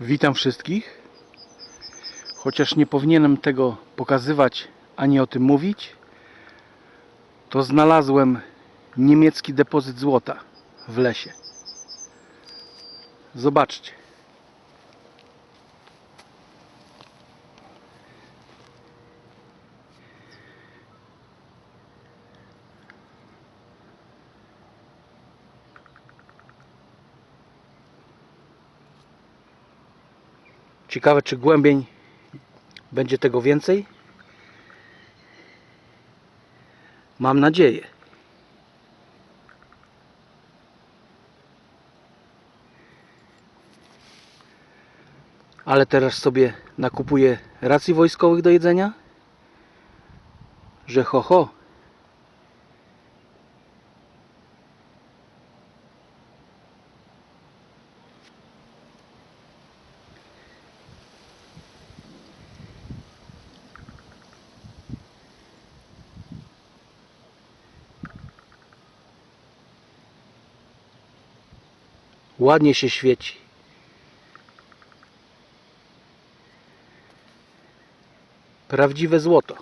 Witam wszystkich. Chociaż nie powinienem tego pokazywać ani o tym mówić, to znalazłem niemiecki depozyt złota w lesie. Zobaczcie. Ciekawe, czy głębień będzie tego więcej? Mam nadzieję. Ale teraz sobie nakupuję racji wojskowych do jedzenia? Że ho ho. Ładnie się świeci. Prawdziwe złoto.